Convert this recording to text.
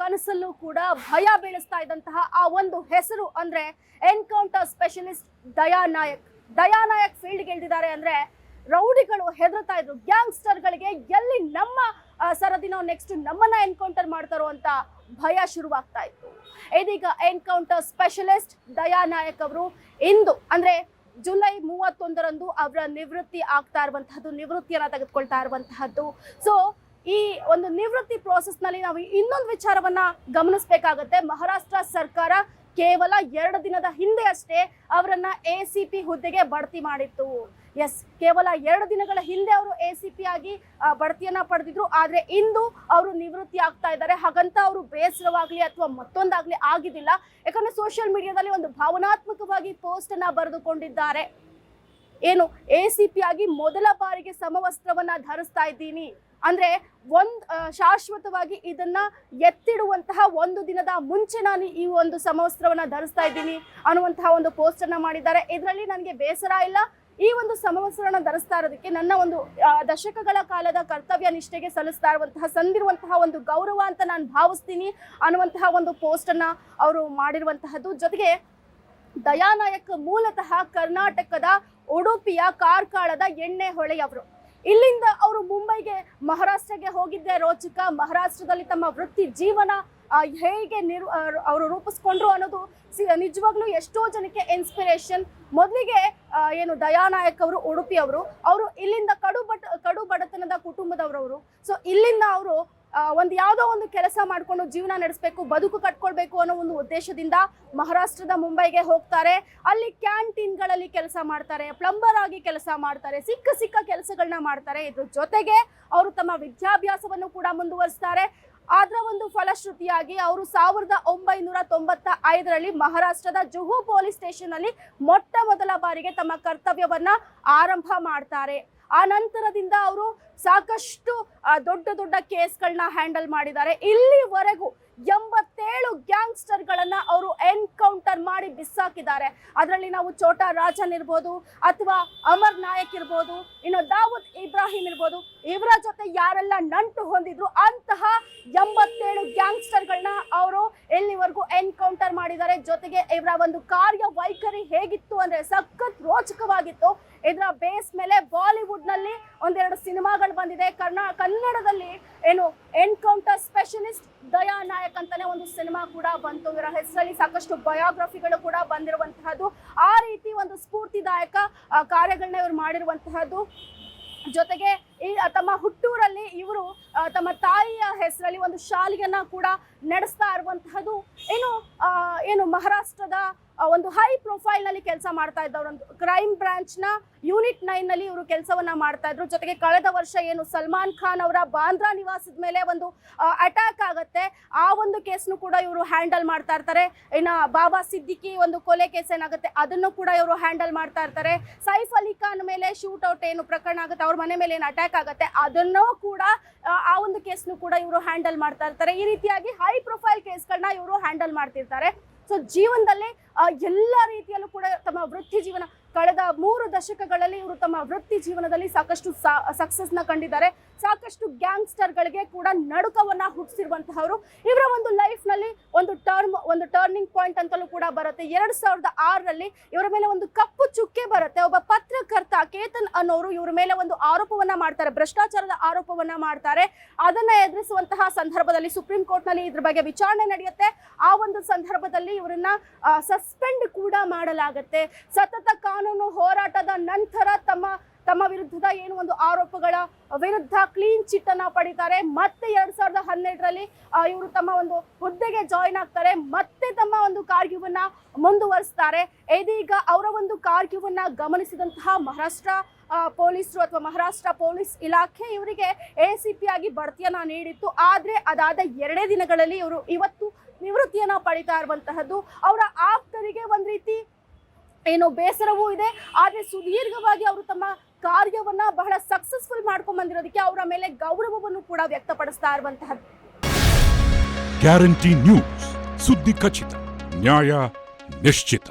ಕನಸಲ್ಲೂ ಕೂಡ ಭಯ ಬೀಳಿಸ್ತಾ ಇದ್ದಂತಹ ಆ ಒಂದು ಹೆಸರು ಅಂದ್ರೆ ಎನ್ಕೌಂಟರ್ ಸ್ಪೆಷಲಿಸ್ಟ್ ದಯಾ ನಾಯಕ್ ದಯಾ ನಾಯಕ್ ಫೀಲ್ಡ್ಗೆ ಇಳಿದಿದ್ದಾರೆ ಅಂದ್ರೆ ರೌಡಿಗಳು ಹೆದರ್ತಾ ಇದ್ರು. ಗ್ಯಾಂಗ್ಸ್ಟರ್ಗಳಿಗೆ ಎಲ್ಲಿ ನಮ್ಮ ಸರದಿನೋ ನೆಕ್ಸ್ಟ್ ನಮ್ಮನ್ನ ಎನ್ಕೌಂಟರ್ ಮಾಡ್ತಾರೋ ಅಂತ ಭಯ ಶುರುವಾಗ್ತಾ ಇತ್ತು. ಇದೀಗ ಎನ್ಕೌಂಟರ್ ಸ್ಪೆಷಲಿಸ್ಟ್ ದಯಾ ನಾಯಕ್ ಅವರು ಇಂದು ಅಂದ್ರೆ ಜುಲೈ ಮೂವತ್ತೊಂದರಂದು ಅವರ ನಿವೃತ್ತಿ ಆಗ್ತಾ ಇರುವಂತಹದ್ದು, ನಿವೃತ್ತಿಯನ್ನ ತೆಗೆದುಕೊಳ್ತಾ ಇರುವಂತಹದ್ದು. ಸೊ ಈ ಒಂದು ನಿವೃತ್ತಿ ಪ್ರೋಸೆಸ್ನಲ್ಲಿ ನಲ್ಲಿ ನಾವು ಇನ್ನೊಂದು ವಿಚಾರವನ್ನ ಗಮನಿಸಬೇಕಾಗತ್ತೆ. ಮಹಾರಾಷ್ಟ್ರ ಸರ್ಕಾರ ಕೇವಲ ಎರಡು ದಿನದ ಹಿಂದೆ ಅಷ್ಟೇ ಅವರನ್ನ ಎ ಸಿ ಪಿ ಹುದ್ದೆಗೆ ಬಡ್ತಿ ಮಾಡಿತ್ತು. ಎಸ್ ಕೇವಲ ಎರಡು ದಿನಗಳ ಹಿಂದೆ ಅವರು ಎ ಸಿ ಪಿ ಆಗಿ ಬಡ್ತಿಯನ್ನ ಪಡೆದಿದ್ರು. ಆದ್ರೆ ಇಂದು ಅವರು ನಿವೃತ್ತಿ ಆಗ್ತಾ ಇದ್ದಾರೆ. ಹಾಗಂತ ಅವರು ಬೇಸರವಾಗ್ಲಿ ಅಥವಾ ಮತ್ತೊಂದಾಗ್ಲಿ ಆಗಿದ್ದಿಲ್ಲ ಯಾಕಂದ್ರೆ ಸೋಷಿಯಲ್ ಮೀಡಿಯಾದಲ್ಲಿ ಒಂದು ಭಾವನಾತ್ಮಕವಾಗಿ ಪೋಸ್ಟ್ ಅನ್ನ ಬರೆದುಕೊಂಡಿದ್ದಾರೆ. ಏನು ಎ ಸಿ ಪಿ ಆಗಿ ಮೊದಲ ಬಾರಿಗೆ ಸಮವಸ್ತ್ರವನ್ನ ಧರಿಸ್ತಾ ಇದ್ದೀನಿ. ಅಂದ್ರೆ ಒಂದ್ ಶಾಶ್ವತವಾಗಿ ಇದನ್ನ ಎತ್ತಿಡುವಂತಹ ಒಂದು ದಿನದ ಮುಂಚೆ ನಾನು ಈ ಒಂದು ಸಮವಸ್ತ್ರವನ್ನ ಧರಿಸ್ತಾ ಇದ್ದೀನಿ ಅನ್ನುವಂತಹ ಒಂದು ಪೋಸ್ಟ್ ಅನ್ನ ಮಾಡಿದ್ದಾರೆ. ಇದರಲ್ಲಿ ನನಗೆ ಬೇಸರ ಇಲ್ಲ. ಈ ಒಂದು ಸಮವಸ್ತ್ರನ ಧರಿಸ್ತಾ ಇರೋದಕ್ಕೆ ನನ್ನ ಒಂದು ದಶಕಗಳ ಕಾಲದ ಕರ್ತವ್ಯ ನಿಷ್ಠೆಗೆ ಸಲ್ಲಿಸ್ತಾ ಇರುವಂತಹ, ಸಂದಿರುವಂತಹ ಒಂದು ಗೌರವ ಅಂತ ನಾನು ಭಾವಿಸ್ತೀನಿ ಅನ್ನುವಂತಹ ಒಂದು ಪೋಸ್ಟ್ ಅನ್ನ ಅವರು ಮಾಡಿರುವಂತಹದ್ದು. ಜೊತೆಗೆ ದಯಾನಾಯಕ್ ಮೂಲತಃ ಕರ್ನಾಟಕದ ಉಡುಪಿಯ ಕಾರ್ಕಳದ ಎಣ್ಣೆ ಹೊಳೆಯವರು ಇಲ್ಲಿಂದ ಅವರು ಮುಂಬೈಗೆ, ಮಹಾರಾಷ್ಟ್ರಗೆ ಹೋಗಿದ್ದೆ ರೋಚಕ. ಮಹಾರಾಷ್ಟ್ರದಲ್ಲಿ ತಮ್ಮ ವೃತ್ತಿ ಜೀವನ ಹೇಗೆ ನಿರ್ ಅವರು ರೂಪಿಸ್ಕೊಂಡ್ರು ಅನ್ನೋದು ನಿಜವಾಗ್ಲೂ ಎಷ್ಟೋ ಜನಕ್ಕೆ ಇನ್ಸ್ಪಿರೇಷನ್ ಮೊದಲಿಗೆ ಏನು ದಯಾನಾಯಕ್ ಅವರು ಉಡುಪಿ ಅವರು ಅವರು ಇಲ್ಲಿಂದ ಕಡು ಬಟ್ ಕಡು ಬಡತನದ ಕುಟುಂಬದವರವರು. ಸೊ ಇಲ್ಲಿಂದ ಅವರು ಒಂದು ಯಾವುದೋ ಒಂದು ಕೆಲಸ ಮಾಡಿಕೊಂಡು ಜೀವನ ನಡೆಸಬೇಕು, ಬದುಕು ಕಟ್ಕೊಳ್ಬೇಕು ಅನ್ನೋ ಒಂದು ಉದ್ದೇಶದಿಂದ ಮಹಾರಾಷ್ಟ್ರದ ಮುಂಬೈಗೆ ಹೋಗ್ತಾರೆ. ಅಲ್ಲಿ ಕ್ಯಾಂಟೀನ್ಗಳಲ್ಲಿ ಕೆಲಸ ಮಾಡ್ತಾರೆ, ಪ್ಲಂಬರ್ ಆಗಿ ಕೆಲಸ ಮಾಡ್ತಾರೆ, ಸಿಕ್ಕ ಸಿಕ್ಕ ಕೆಲಸಗಳನ್ನ ಮಾಡ್ತಾರೆ. ಇದ್ರ ಜೊತೆಗೆ ಅವರು ತಮ್ಮ ವಿದ್ಯಾಭ್ಯಾಸವನ್ನು ಕೂಡ ಮುಂದುವರಿಸ್ತಾರೆ. ಅದರ ಒಂದು ಫಲಶ್ರುತಿಯಾಗಿ ಅವರು ಸಾವಿರದ ಒಂಬೈನೂರ ತೊಂಬತ್ತ ಐದರಲ್ಲಿ ಮಹಾರಾಷ್ಟ್ರದ ಜುಹು ಪೊಲೀಸ್ ಸ್ಟೇಷನ್ ಅಲ್ಲಿ ಮೊಟ್ಟ ಮೊದಲ ಬಾರಿಗೆ ತಮ್ಮ ಕರ್ತವ್ಯವನ್ನ ಆರಂಭ ಮಾಡ್ತಾರೆ. ಆ ನಂತರದಿಂದ ಅವರು ಸಾಕಷ್ಟು ದೊಡ್ಡ ದೊಡ್ಡ ಕೇಸ್ಗಳನ್ನ ಹ್ಯಾಂಡಲ್ ಮಾಡಿದ್ದಾರೆ. ಇಲ್ಲಿವರೆಗೂ ಎಂಬತ್ತೇಳು ಗ್ಯಾಂಗ್ಸ್ಟರ್ಗಳನ್ನ ಅವರು ಎನ್ಕೌಂಟರ್ ಮಾಡಿ ಬಿಸಾಕಿದ್ದಾರೆ. ಅದರಲ್ಲಿ ನಾವು ಛೋಟಾ ರಾಜನ್ ಇರ್ಬೋದು ಅಥವಾ ಅಮರ್ ನಾಯಕ್ ಇರ್ಬೋದು, ಇನ್ನು ದಾವೂದ್ ಇಬ್ರಾಹಿಂ ಇರ್ಬೋದು, ಇವರ ಜೊತೆ ಯಾರೆಲ್ಲ ನಂಟು ಹೊಂದಿದ್ರು ಅಂತಹ ಎಂಬತ್ತೇಳು ಗ್ಯಾಂಗ್ಸ್ಟರ್ಗಳನ್ನ ಅವರು ಎಲ್ಲಿವರೆಗೂ ಎನ್ಕೌಂಟರ್ ಮಾಡಿದ್ದಾರೆ. ಜೊತೆಗೆ ಇವರ ಒಂದು ಕಾರ್ಯ ವೈಖರಿ ಹೇಗಿತ್ತು ಅಂದ್ರೆ ಸಖತ್ ರೋಚಕವಾಗಿತ್ತು. ಇದರ ಬೇಸ್ ಮೇಲೆ ಬಾಲಿವುಡ್ನಲ್ಲಿ ಒಂದೆರಡು ಸಿನಿಮಾಗಳು ಬಂದಿದೆ. ಕರ್ನಾ, ಕನ್ನಡದಲ್ಲಿ ಏನು ಎನ್ಕೌಂಟರ್ ಸ್ಪೆಷಲಿಸ್ಟ್ ದಯಾ ನಾಯಕ್ ಅಂತಾನೆ ಒಂದು ಸಿನಿಮಾ ಕೂಡ ಬಂತು. ಇವರ ಹೆಸರಲ್ಲಿ ಸಾಕಷ್ಟು ಬಯೋಗ್ರಫಿಗಳು ಕೂಡ ಬಂದಿರುವಂತಹದ್ದು. ಆ ರೀತಿ ಒಂದು ಸ್ಫೂರ್ತಿದಾಯಕ ಕಾರ್ಯಗಳನ್ನ ಇವರು ಮಾಡಿರುವಂತಹದ್ದು. ಜೊತೆಗೆ ಈ ತಮ್ಮ ಹುಟ್ಟೂರಲ್ಲಿ ಇವರು ತಮ್ಮ ತಾಯಿಯ ಹೆಸರಲ್ಲಿ ಒಂದು ಶಾಲೆಯನ್ನ ಕೂಡ ನಡೆಸ್ತಾ ಇರುವಂತಹದ್ದು. ಏನು ಏನು ಮಹಾರಾಷ್ಟ್ರದ ಒಂದು ಹೈ ಪ್ರೊಫೈಲ್ನಲ್ಲಿ ಕೆಲಸ ಮಾಡ್ತಾ ಇದ್ದವರು ಕ್ರೈಮ್ ಬ್ರಾಂಚ್ನ ಯೂನಿಟ್ ನೈನ್ನಲ್ಲಿ ಇವರು ಕೆಲಸವನ್ನ ಮಾಡ್ತಾ ಇದ್ರು. ಜೊತೆಗೆ ಕಳೆದ ವರ್ಷ ಏನು ಸಲ್ಮಾನ್ ಖಾನ್ ಅವರ ಬಾಂದ್ರಾ ನಿವಾಸದ ಮೇಲೆ ಒಂದು ಅಟ್ಯಾಕ್ ಆಗತ್ತೆ. ಆ ಒಂದು ಕೇಸ್ನು ಕೂಡ ಇವರು ಹ್ಯಾಂಡಲ್ ಮಾಡ್ತಾ ಇರ್ತಾರೆ. ಇನ್ನು ಬಾಬಾ ಸಿದ್ದಿಕಿ ಒಂದು ಕೊಲೆ ಕೇಸ್ ಏನಾಗುತ್ತೆ, ಅದನ್ನು ಕೂಡ ಇವರು ಹ್ಯಾಂಡಲ್ ಮಾಡ್ತಾ ಇರ್ತಾರೆ. ಸೈಫ್ ಅಲಿ ಖಾನ್ ಮೇಲೆ ಶೂಟ್ ಔಟ್ ಏನು ಪ್ರಕರಣ ಆಗುತ್ತೆ, ಅವ್ರ ಮನೆ ಮೇಲೆ ಏನು ಅಟ್ಯಾಕ್ ಆಗುತ್ತೆ ಅದನ್ನೂ ಕೂಡ ಆ, ಒಂದು ಕೇಸ್ನು ಕೂಡ ಇವರು ಹ್ಯಾಂಡಲ್ ಮಾಡ್ತಾ ಇರ್ತಾರೆ. ಈ ರೀತಿಯಾಗಿ ಹೈ ಪ್ರೊಫೈಲ್ ಕೇಸ್ಗಳನ್ನ ಇವರು ಹ್ಯಾಂಡಲ್ ಮಾಡ್ತಿರ್ತಾರೆ. ಸೊ ಜೀವನದಲ್ಲಿ ಎಲ್ಲ ರೀತಿಯಲ್ಲೂ ಕೂಡ ತಮ್ಮ ವೃತ್ತಿ ಜೀವನ ಕಳೆದ ಮೂರು ದಶಕಗಳಲ್ಲಿ ಇವರು ತಮ್ಮ ವೃತ್ತಿ ಜೀವನದಲ್ಲಿ ಸಾಕಷ್ಟು ಸಕ್ಸಸ್ನ ಕಂಡಿದ್ದಾರೆ. ಸಾಕಷ್ಟು ಗ್ಯಾಂಗ್ಸ್ಟರ್ಗಳಿಗೆ ಕೂಡ ನಡುಕವನ್ನ ಹುಟ್ಟಿಸಿರುವಂತಹವರು. ಇವರ ಒಂದು ಲೈಫ್ನಲ್ಲಿ ಒಂದು ಒಂದು ಟರ್ನಿಂಗ್ ಪಾಯಿಂಟ್ ಅಂತಲೂ ಕೂಡ ಬರುತ್ತೆ. ಎರಡು ಸಾವಿರದ ಆರರಲ್ಲಿ ಇವರ ಮೇಲೆ ಒಂದು ಕಪ್ಪು ಚುಕ್ಕೆ ಬರುತ್ತೆ. ಒಬ್ಬ ಪತ್ರಕರ್ತ ಕೇತನ್ ಅನ್ನೋರು ಇವರ ಮೇಲೆ ಒಂದು ಆರೋಪವನ್ನ ಮಾಡ್ತಾರೆ. ಭ್ರಷ್ಟಾಚಾರದ ಆರೋಪವನ್ನ ಮಾಡ್ತಾರೆ. ಅದನ್ನ ಎದುರಿಸುವಂತಹ ಸಂದರ್ಭದಲ್ಲಿ ಸುಪ್ರೀಂ ಕೋರ್ಟ್ನಲ್ಲಿ ಇದ್ರ ಬಗ್ಗೆ ವಿಚಾರಣೆ ನಡೆಯುತ್ತೆ. ಆ ಒಂದು ಸಂದರ್ಭದಲ್ಲಿ ಇವರನ್ನ ಸಸ್ಪೆಂಡ್ ಕೂಡ ಮಾಡಲಾಗುತ್ತೆ. ಸತತ ಕಾನೂನು ಹೋರಾಟದ ನಂತರ ತಮ್ಮ ತಮ್ಮ ವಿರುದ್ಧದ ಏನು ಒಂದು ಆರೋಪಗಳ ವಿರುದ್ಧ ಕ್ಲೀನ್ ಚಿಟ್ ಅನ್ನ ಪಡಿತಾರೆ. ಮತ್ತೆ ಎರಡ್ ಸಾವಿರದ ಹನ್ನೆರಡರಲ್ಲಿ ಇವರು ತಮ್ಮ ಒಂದು ಹುದ್ದೆಗೆ ಜಾಯಿನ್ ಆಗ್ತಾರೆ. ಮತ್ತೆ ತಮ್ಮ ಒಂದು ಕಾರ್ಯವನ್ನ ಮುಂದುವರಿಸ್ತಾರೆ. ಇದೀಗ ಅವರ ಒಂದು ಕಾರ್ಯವನ್ನ ಗಮನಿಸಿದಂತಹ ಮಹಾರಾಷ್ಟ್ರ ಪೊಲೀಸರು ಅಥವಾ ಮಹಾರಾಷ್ಟ್ರ ಪೊಲೀಸ್ ಇಲಾಖೆ ಇವರಿಗೆ ಎ ಸಿ ಪಿ ಆಗಿ ಬಡ್ತಿಯನ್ನ ನೀಡಿತ್ತು. ಆದ್ರೆ ಅದಾದ ಎರಡೇ ದಿನಗಳಲ್ಲಿ ಇವರು ಇವತ್ತು ನಿವೃತ್ತಿಯನ್ನ ಪಡಿತಾ ಇರುವಂತಹದ್ದು. ಅವರ ಆಪ್ತರಿಗೆ ಒಂದ್ ರೀತಿ ಏನು ಬೇಸರವೂ ಇದೆ. ಆದರೆ ಸುದೀರ್ಘವಾಗಿ ಅವರು ತಮ್ಮ ಕಾರ್ಯವನ್ನು ಬಹಳ ಸಕ್ಸಸ್ಫುಲ್ ಮಾಡ್ಕೊಂಡು ಬಂದಿರೋದಕ್ಕೆ ಅವರ ಮೇಲೆ ಗೌರವವನ್ನು ಕೂಡ ವ್ಯಕ್ತಪಡಿಸ್ತಾ ಇರುವಂತಹದ್ದು. ಗ್ಯಾರಂಟಿ ನ್ಯೂಸ್ ಸುದ್ದಿ ಖಚಿತ ನ್ಯಾಯ ನಿಶ್ಚಿತ